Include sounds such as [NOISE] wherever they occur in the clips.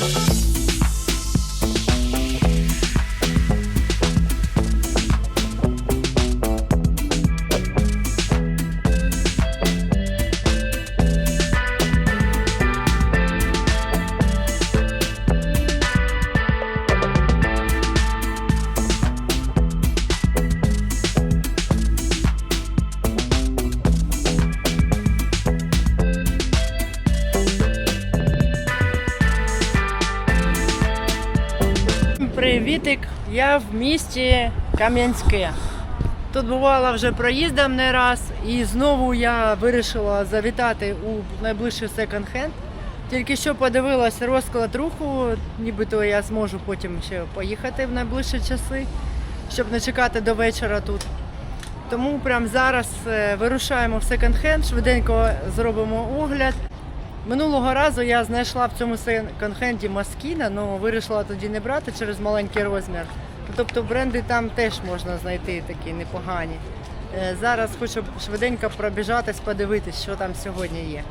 Bye. Місті Кам'янське. Тут бувала вже проїздом не раз, і знову я вирішила завітати у найближчий секонд-хенд. Тільки що подивилась розклад руху, нібито я зможу потім ще поїхати в найближчі часи, щоб не чекати до вечора тут. Тому прямо зараз е, вирушаємо в секонд-хенд, швиденько зробимо огляд. Минулого разу я знайшла в цьому секонд-хенді Маскіна, але вирішила тоді не брати через маленький розмір. Тобто бренди там теж можна знайти такі непогані. Е, Зараз хочу швиденько пробіжатись, подивитись, що там сьогодні є.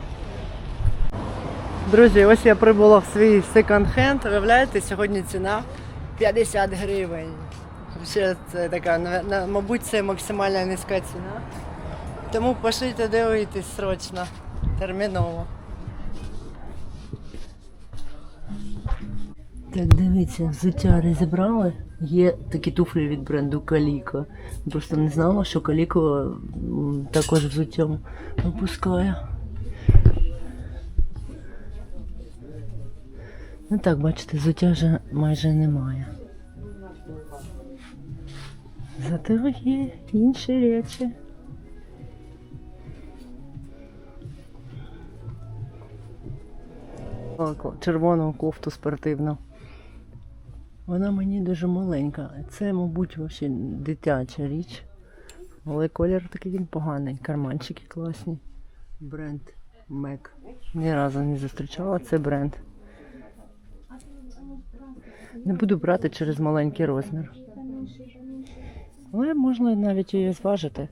Друзі, ось я прибула в свій секонд-хенд. Виявляєте, сьогодні ціна 50 гривень. Ще це така, мабуть, це максимальна низька ціна. Тому пошліть дивитись срочно, терміново. Так, дивіться, взуття розібрали. Є такі туфлі від бренду Каліко. Просто не знала, що Каліко також взуттям випускає. Ну так, бачите, взуття вже майже немає. Зате є інші речі. Червону кофту спортивну. Вона мені дуже маленька. Це, мабуть, взагалі дитяча річ. Але колір такий він поганий. Карманчики класні. Бренд Mac. Ні разу не зустрічала. Це бренд. Не буду брати через маленький розмір. Але можна навіть її зважити.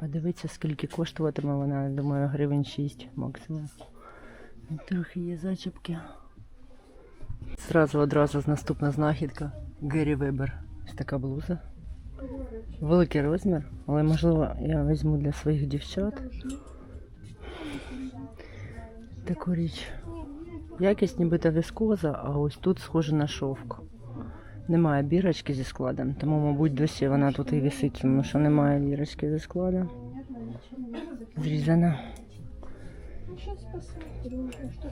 Подивитися, скільки коштуватиме вона, думаю, гривень 6 максимум. Трохи є зачіпки. Зразу одразу наступна знахідка. Гері Вебер. Ось така блуза. Великий розмір, але можливо я візьму для своїх дівчат. Таку річ. Якість нібито віскоза, а ось тут схоже на шовк. Немає бірочки зі складом, тому, мабуть, досі вона тут і висить, тому що немає бірочки зі складом. Зрізана.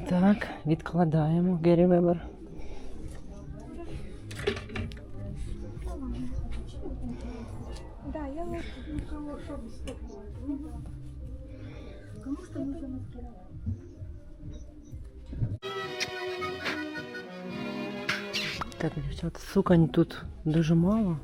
Так, відкладаємо Гері Вебер. вот никого что беспокоит. Кому что нужно маскировать? Так, дівчата, сукань тут дуже мало.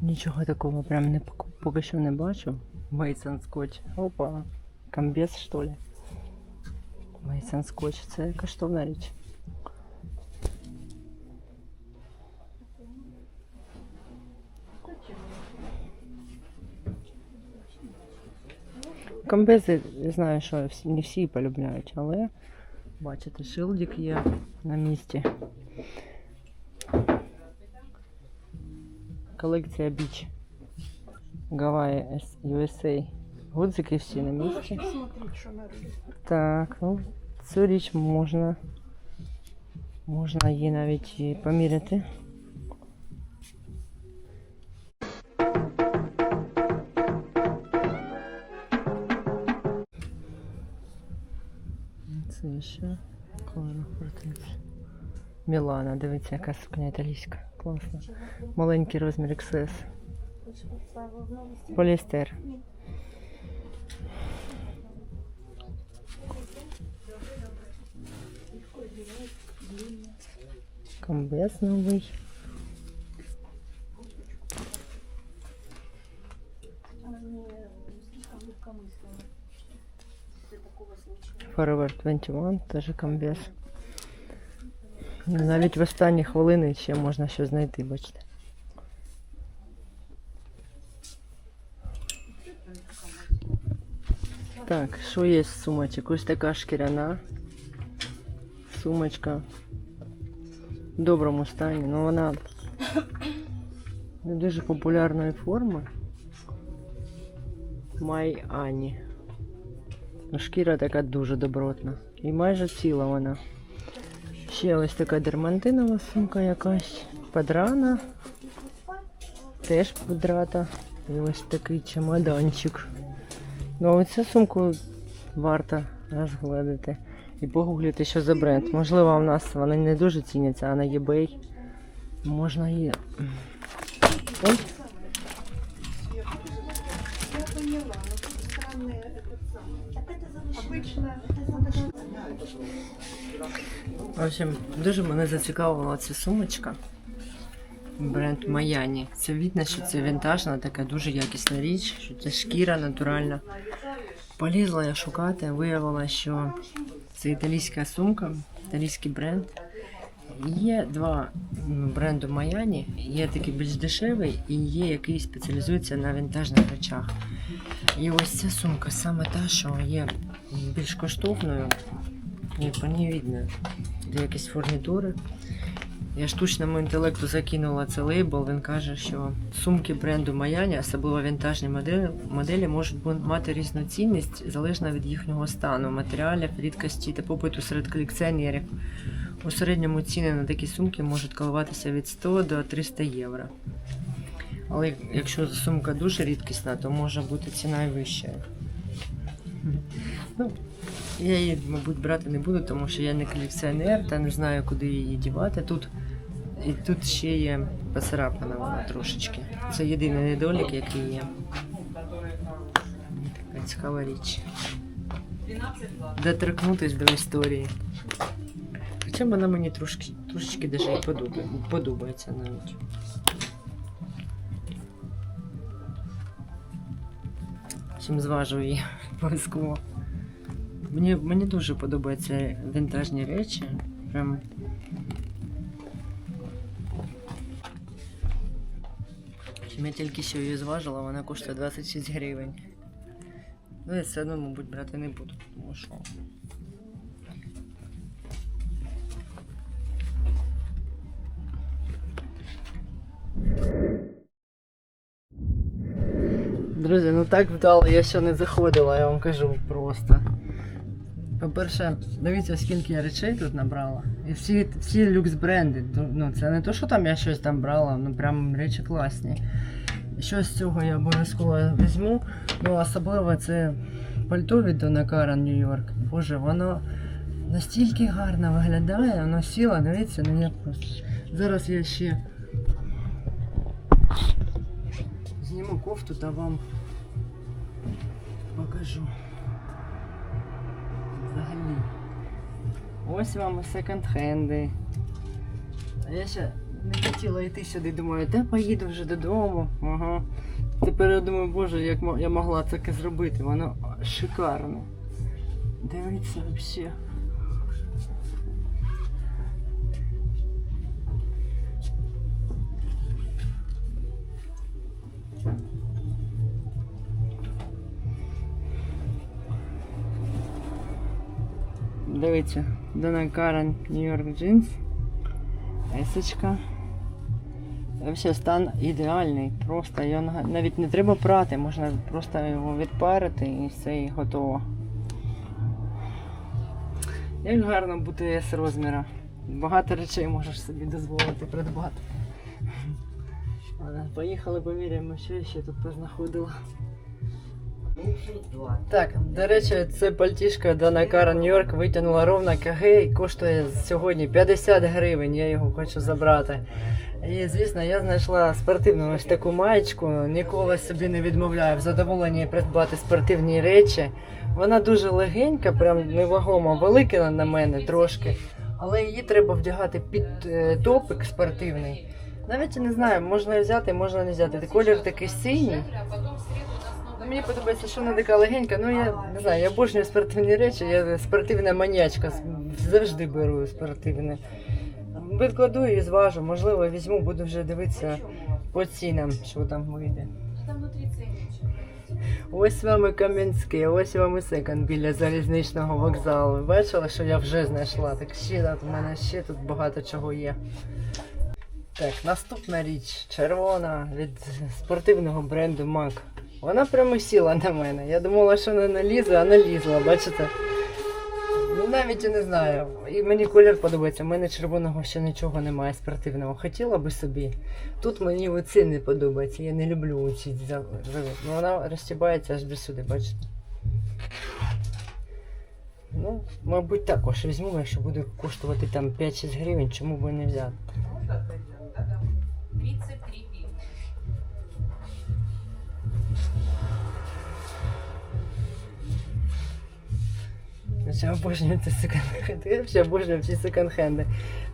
Нічого такого прям не пок- поки що не бачу. Мейсон скотч. Опа. Комбез, що ли? Мейсон скотч. Це коштовна річ. Комбези, я знаю, що не всі полюбляють, але бачите, шилдик є на місці. Колекція Біч. Гавайи USA. Гудзики всі на місці. Так, ну цю річ можна. Можна її навіть і поміряти. Це ще Клара Фортець. Мілана, дивіться, яка сукня італійська. Класна. Маленький розмір XS. Поліестер. Комбез новий. Forever 21, теж комбез. Навіть в останні хвилини ще можна щось знайти, бачите. Так, що є з сумочок? Ось така шкіряна. Сумочка. В доброму стані. Ну вона не дуже популярної форми. Май Ані. Ну, Шкіра така дуже добротна. І майже ціла вона. Ще ось така дермантинова сумка якась. Падрана. Теж пудрата. І ось такий чемоданчик. Ну, а оцю сумку варто розгледати і погуглити, що за бренд. Можливо, у нас вони не дуже ціняться, а на eBay можна і. Ой, В общем, дуже мене зацікавила ця сумочка. Бренд Маяні. Це видно, що це вінтажна, така дуже якісна річ, що це шкіра натуральна. Полізла я шукати, виявила, що це італійська сумка, італійський бренд. Є два бренду Маяні, є такий більш дешевий і є який спеціалізується на вінтажних речах. І ось ця сумка саме та, що є більш коштовною, і по ній видно де якісь фурнітури. Я штучному інтелекту закинула цей лейбл. Він каже, що сумки бренду Маяні, особливо вінтажні моделі, моделі можуть мати різну цінність залежно від їхнього стану, матеріалів, рідкості та попиту серед колекціонерів. У середньому ціни на такі сумки можуть коливатися від 100 до 300 євро. Але якщо сумка дуже рідкісна, то може бути ціна і вища. Ну, я її, мабуть, брати не буду, тому що я не колекціонер та не знаю, куди її дівати. Тут, і тут ще є поцарапана вона трошечки. Це єдиний недолік, який є. Така цікава річ. Доторкнутись до історії. Хоча вона мені трошки, трошечки даже і подобає, подобається навіть. Чим зважу її [LAUGHS] обов'язково. Мені, мені дуже подобаються вінтажні речі. Прям. Чим я тільки що її зважила, вона коштує 26 гривень. Ну, я все одно, мабуть, брати не буду, тому що. Друзі, ну так вдало, я ще не заходила, я вам кажу просто. По-перше, дивіться, скільки я речей тут набрала. І всі, всі люкс бренди. Ну, це не то, що там я щось там брала, ну прям речі класні. Щось з цього я обов'язково візьму. Ну, особливо це пальто від New York. Боже, воно настільки гарно виглядає, воно сіло, дивіться, ну я просто. Зараз я ще зніму кофту та вам покажу. Взагалі. Ось вам секонд-хенди. А я ще не хотіла йти сюди, думаю, де поїду вже додому. Ага. Тепер я думаю, боже, як я могла таке зробити. Воно шикарне. Дивіться взагалі. Дивіться, Karan New York Jeans. Есочка. Взагалі стан ідеальний. Просто його навіть не треба прати, можна просто його відпарити і все і готово. Як гарно бути S розміра. Багато речей можеш собі дозволити придбати. Поїхали поміряємо, що я ще тут познаходила. Так, до речі, це пальтішка New York витягнула ровно КГ і коштує сьогодні 50 гривень, я його хочу забрати. І звісно, я знайшла спортивну ось таку маєчку, ніколи собі не відмовляю в задоволенні придбати спортивні речі. Вона дуже легенька, прям невагомо велика на мене трошки. Але її треба вдягати під е, топик спортивний. Навіть не знаю, можна взяти, можна не взяти. Колір такий синій. Мені подобається, що вона така легенька. Ну я не знаю, я обожнюю спортивні речі, я спортивна маньячка, завжди беру спортивне. Відкладу і зважу, можливо, візьму, буду вже дивитися по цінам, що там вийде. Ось вам і Кам'янське, ось вам і секонд біля залізничного вокзалу. Бачили, що я вже знайшла. Так ще тут, у мене ще тут багато чого є. Так, наступна річ червона від спортивного бренду MAC. Вона прямо сіла на мене. Я думала, що не налізе, а налізла, бачите? Ну навіть я не знаю. І мені колір подобається. У мене червоного ще нічого немає спортивного. Хотіла би собі. Тут мені оці не подобається. Я не люблю оці Ну вона розтібається аж до сюди, бачите? Ну, мабуть, також візьму, якщо буде коштувати там 5-6 гривень, чому б не взяти. Я обожнюю ці секонд-хенди. Я взагалі обожнюю ці секонд-хенди.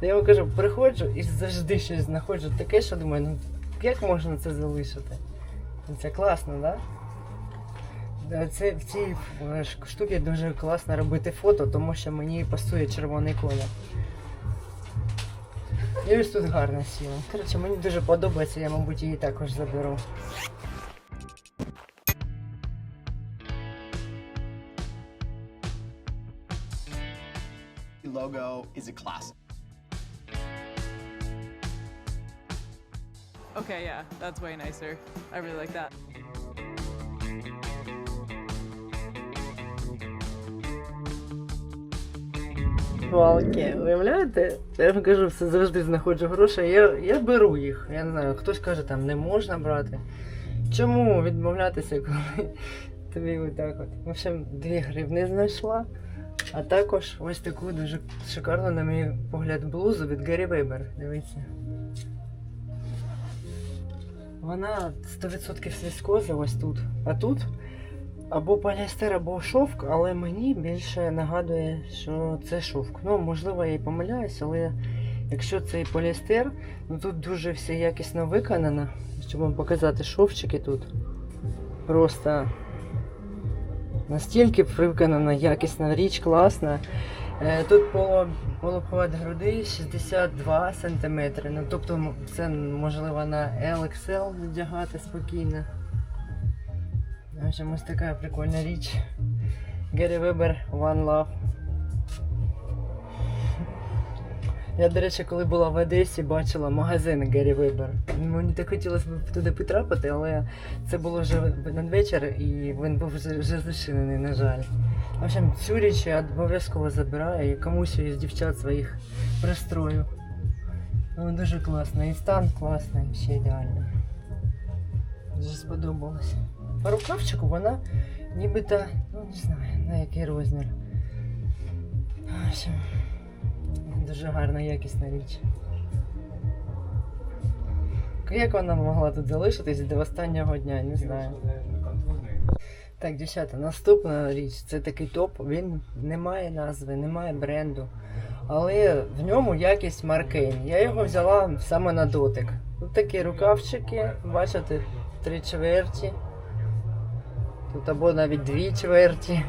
Ну, Я вам кажу, приходжу і завжди щось знаходжу таке, що думаю, ну як можна це залишити? Ну, Це класно, так? Да? Це в цій е, штуці дуже класно робити фото, тому що мені пасує червоний колір. І ось тут гарно сіло. Коротше, мені дуже подобається, я, мабуть, її також заберу. Logo is a classic. Okay, yeah, that's way nicer. I really like that. Валки, уявляєте? Я вам кажу, все завжди знаходжу гроші. Я, я беру їх. Я не знаю, хтось каже, там не можна брати. Чому відмовлятися, коли [LAUGHS] тобі отак от. В общем, 2 гривни знайшла. А також ось таку дуже шикарну, на мій погляд, блузу від Гаррі Вейбер. Дивіться. Вона 100% сільськоза ось тут. А тут або поліестер, або шовк, але мені більше нагадує, що це шовк. Ну, можливо, я і помиляюсь, але якщо це і поліестер, ну тут дуже все якісно виконано. Щоб вам показати шовчики тут. Просто настільки виконана якісна річ, класна. Е, Тут поло, полуобхват груди 62 см. Ну, тобто це можливо на LXL надягати спокійно. Ось така прикольна річ. Гері Вебер One Love. Я, до речі, коли була в Одесі, бачила магазин Гаррі Вебер. Мені так хотілося б туди потрапити, але це було вже надвечір і він був вже зачинений, на жаль. В общем, цю річ я обов'язково забираю і комусь із дівчат своїх пристрою. Ну, дуже класно. І стан класний, ще ідеально. Дуже сподобалося. По рукавчику вона нібито, ну не знаю, на який розмір. В общем, Дуже гарна, якісна річ. Як вона могла тут залишитись до останнього дня, не знаю. Так, дівчата, наступна річ це такий топ. Він не має назви, не має бренду. Але в ньому якість Маркейн. Я його взяла саме на дотик. Тут такі рукавчики, бачите, три чверті. Тут або навіть дві чверті.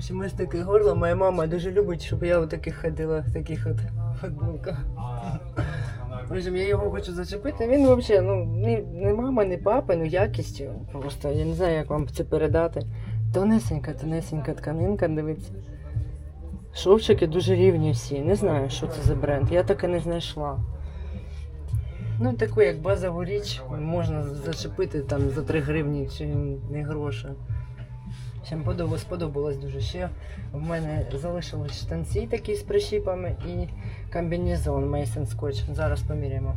В общем, ось таке горло. Моя мама дуже любить, щоб я отаких ходила, в таких от футболках. В я його хочу зачепити. Він взагалі, ну, не, не мама, не папа, ну якість. Просто я не знаю, як вам це передати. Тонесенька, тонесенька тканинка, дивіться. Шовчики дуже рівні всі. Не знаю, що це за бренд. Я так і не знайшла. Ну, таку як базову річ можна зачепити там за 3 гривні чи не гроші. Подобалось, сподобалось дуже. Ще в мене залишились штанці такі з прищіпами і комбінезон Mason Scotch. Зараз поміряємо.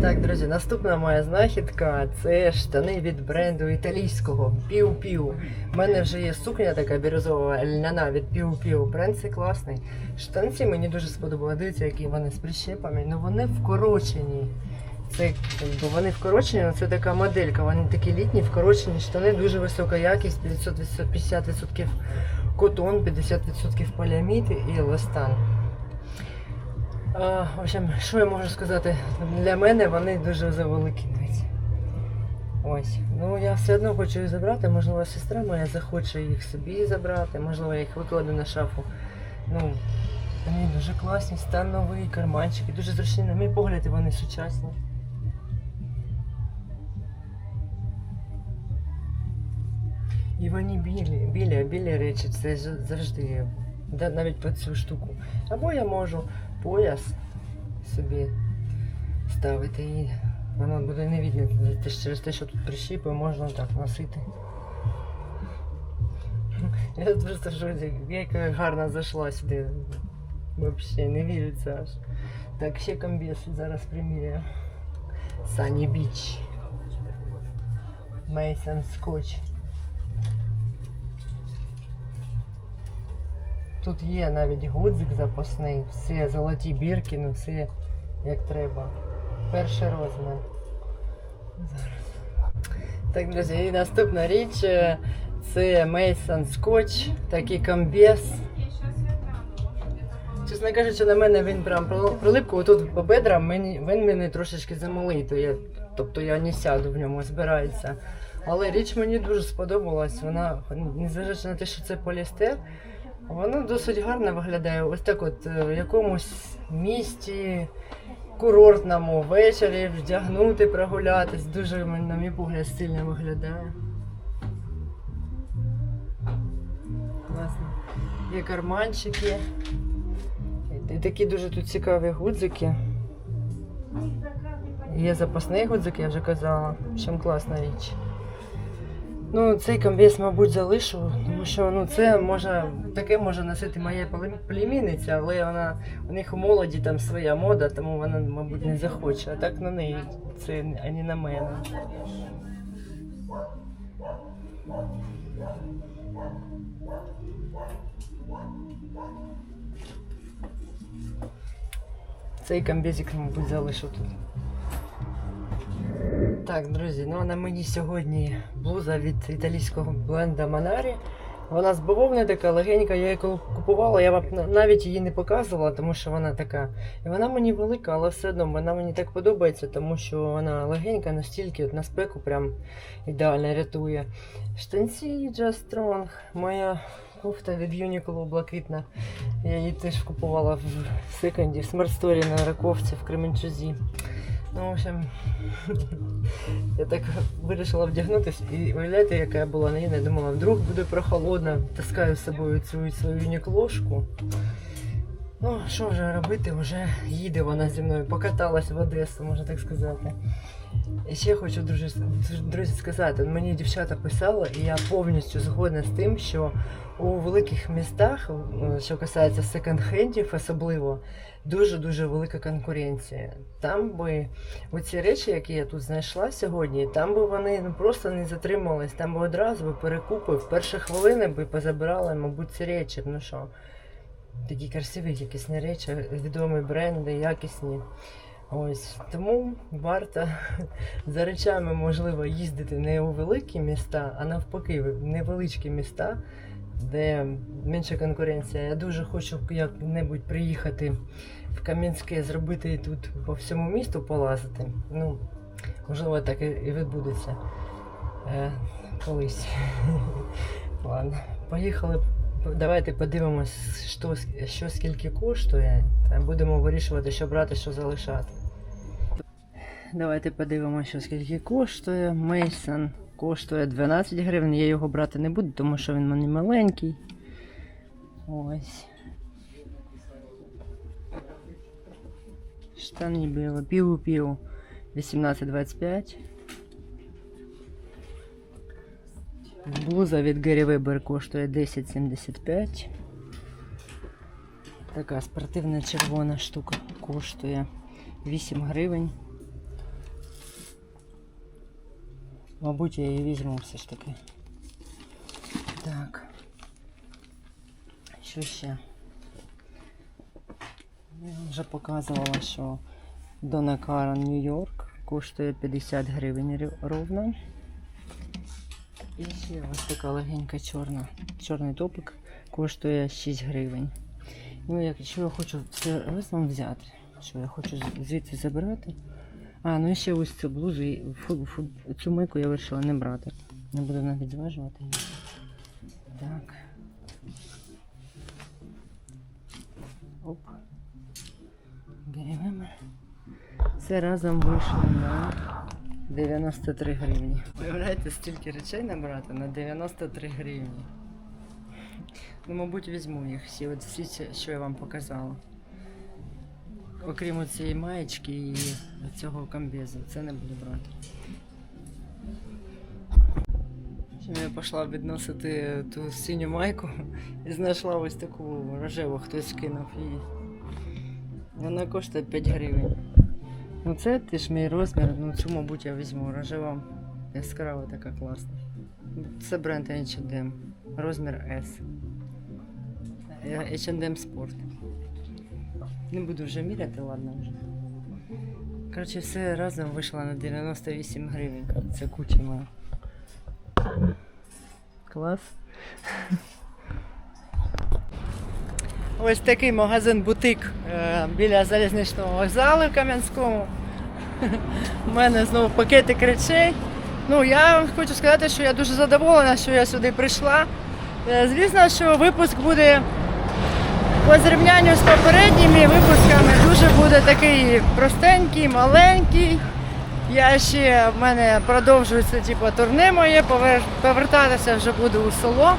Так, друзі, наступна моя знахідка це штани від бренду італійського Піу Піу. У мене вже є сукня така бірюзова льняна від Піу Піу. Бренд цей класний. Штанці мені дуже сподобалися. Дивіться, які вони з прищепами. Ну вони вкорочені. Це якби вони вкорочені, але це така моделька. Вони такі літні, вкорочені штани, дуже висока якість, 500, 50% котон, 50% поліамід і еластан. А, в общем, що я можу сказати? Для мене вони дуже завеликі. дивіться. Ось. Ну я все одно хочу їх забрати. Можливо, сестра моя захоче їх собі забрати, можливо, я їх викладу на шафу. Ну, вони дуже класні, стан новий, карманчики, дуже зручні, на мій погляд, вони сучасні. І вони білі, білі, а білі речі це ж- завжди, да, навіть під цю штуку. Або я можу пояс собі ставити і воно буде не видно Те ж через те, що тут прищіпи, можна так носити. Я тут просто в шоці, як я гарно зайшла сюди. Взагалі не віриться аж. Так, ще комбіс зараз приміряю. Сані Біч. Мейсон Скотч. Тут є навіть гудзик запасний, все золоті бірки, ну все як треба. Перший розмір. Так, друзі, і наступна річ е, це Мейсон Скотч, такий комбез. Чесно кажучи, на мене він прям прил- прилип, отут по бедрам він мене трошечки замалий, то я, тобто я не сяду в ньому, збирається. Але річ мені дуже сподобалась. Вона, незважаючи на те, що це поліестер, вона досить гарно виглядає. Ось так от е, в якомусь місті курортному ввечері вдягнути, прогулятись. Дуже, на мій погляд, стильно виглядає. Класно. Є карманчики. І такі дуже тут цікаві гудзики. Є запасний гудзик, я вже казала. Общем, класна річ. Ну, цей комбез, мабуть, залишу, тому що ну, це може, таке може носити моя плем- племінниця, але вона, у них у молоді там своя мода, тому вона, мабуть, не захоче. А так на неї, це а не на мене. Цей комбезик, мабуть, залишу тут. Так, друзі, ну на мені сьогодні блуза від італійського бленда Манарі. Вона з бавовни така легенька, я її купувала, я вам навіть її не показувала, тому що вона така. І вона мені велика, але все одно вона мені так подобається, тому що вона легенька, настільки от на спеку прям ідеально рятує. Штанці Just Strong, моя кофта від Uniqlo блакитна. Я її теж купувала в секонді, в Story на Раковці в Кременчузі. Ну, в общем, [LAUGHS] я так вирішила вдягнутися і уявляєте, яка я була наївна. Я думала, вдруг буде прохолодно, таскаю з собою цю свою юніклошку. Ну, що вже робити, вже їде вона зі мною, покаталась в Одесу, можна так сказати. І ще хочу, друзі, сказати, мені дівчата писали, і я повністю згодна з тим, що у великих містах, що касається секонд-хендів особливо, дуже-дуже велика конкуренція. Там би оці речі, які я тут знайшла сьогодні, там би вони ну, просто не затримались, там би одразу би перекупи в перші хвилини би позабирали, мабуть, ці речі. Ну що, такі красиві якісні речі, відомі бренди, якісні. Ось тому варто [LAUGHS] за речами можливо їздити не у великі міста, а навпаки, в невеличкі міста, де менша конкуренція. Я дуже хочу як-небудь приїхати в Кам'янське, зробити тут по всьому місту полазити. Ну, можливо, так і відбудеться е, колись. [LAUGHS] Ладно, поїхали. Давайте подивимось, що, що скільки коштує, та будемо вирішувати, що брати, що залишати. Давайте подивимося, що скільки коштує. Мейсон коштує 12 гривень. Я його брати не буду, тому що він мені маленький. Ось. Штани біло, піву піву 18,25. Блуза від Гаррі Вебер коштує 10,75. Така спортивна червона штука коштує 8 гривень. Мабуть, я її візьму все ж таки. Так. Що ще? Я вже показувала, що Дона Карен Нью-Йорк коштує 50 гривень ровно. І ще ось така легенька чорна. Чорний топик коштує 6 гривень. Ну, якщо я хочу все разом взяти, що я хочу звідси забирати. А, ну і ще ось цю блузу, і фу, фу, цю мику я вирішила не брати. Не буду навіть зважувати її. Так. Оп. Вемер. Це разом вийшло на 93 гривні. Уявляєте, стільки речей набрати на 93 гривні. Ну, мабуть, візьму їх всі, от всі, що я вам показала. Окрім цієї маєчки і цього комбезу. Це не буду брати. Я пішла відносити ту синю майку і знайшла ось таку рожеву, хтось скинув її. Вона коштує 5 гривень. Ну це теж мій розмір, ну цю, мабуть, я візьму. Рожева яскрава така класна. Це бренд H&M. Розмір S. H&M Sport. Не буду вже міряти, ладно вже. Коротше, все разом вийшло на 98 гривень. Це куча моя. Клас. Ось такий магазин бутик е, біля залізничного вокзалу в Кам'янському. У мене знову пакетик речей. Ну, я хочу сказати, що я дуже задоволена, що я сюди прийшла. Е, Звісно, що випуск буде по зрівнянню з попередніми випусками дуже буде такий простенький, маленький. Я ще в мене продовжується типу, турне моє, повертатися вже буду у село.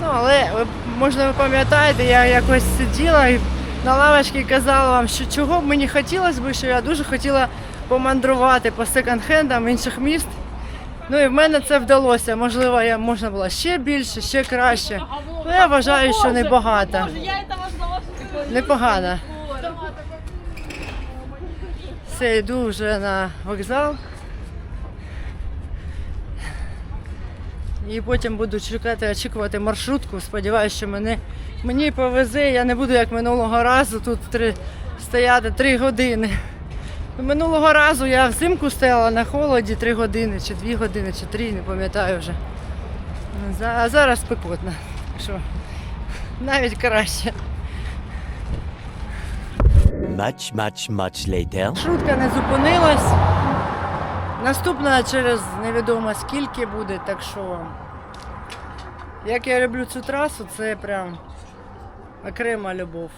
Ну, але можна ви пам'ятаєте, я якось сиділа і на лавочці казала вам, що чого б мені хотілося б, що я дуже хотіла помандрувати по секонд-хендам інших міст. Ну і в мене це вдалося. Можливо, я можна було ще більше, ще краще. Ну я вважаю, що небагато. Непогано. Все, йду вже на вокзал. І потім буду чекати, очікувати маршрутку. Сподіваюся, що мене, мені повезе. Я не буду як минулого разу тут три, стояти три години. Минулого разу я взимку стояла на холоді три години, чи дві години, чи три, не пам'ятаю вже. А зараз спекотно. Що навіть краще. Much, much, much later. Маршрутка не зупинилась. Наступна через невідомо скільки буде, так що. Як я люблю цю трасу, це прям окрема любов.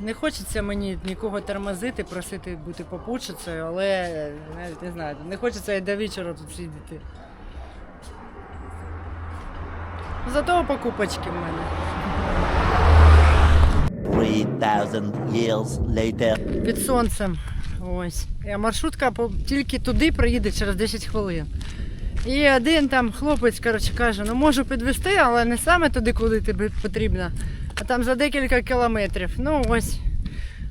Не хочеться мені нікого тормозити, просити бути попутчицею, але навіть не знаю, не хочеться і до вечора тут сидіти. Зато покупочки в мене. 3,000 years later. під сонцем. Ось. І маршрутка тільки туди приїде через 10 хвилин. І один там хлопець коротше, каже, ну можу підвести, але не саме туди, куди тобі потрібно, а там за декілька кілометрів. Ну ось,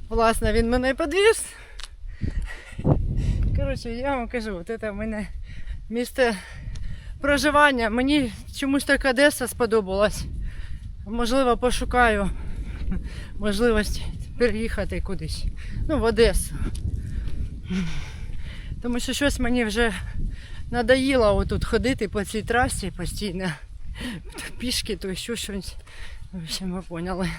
власне, він мене підвіз. Коротше, я вам кажу, от це в мене місце проживання. Мені чомусь так Одеса сподобалась. Можливо, пошукаю можливість переїхати кудись. Ну, в Одесу. Тому що щось мені вже надоїло отут ходити по цій трасі постійно. То пішки, то ще щось. В общем, ви поняли.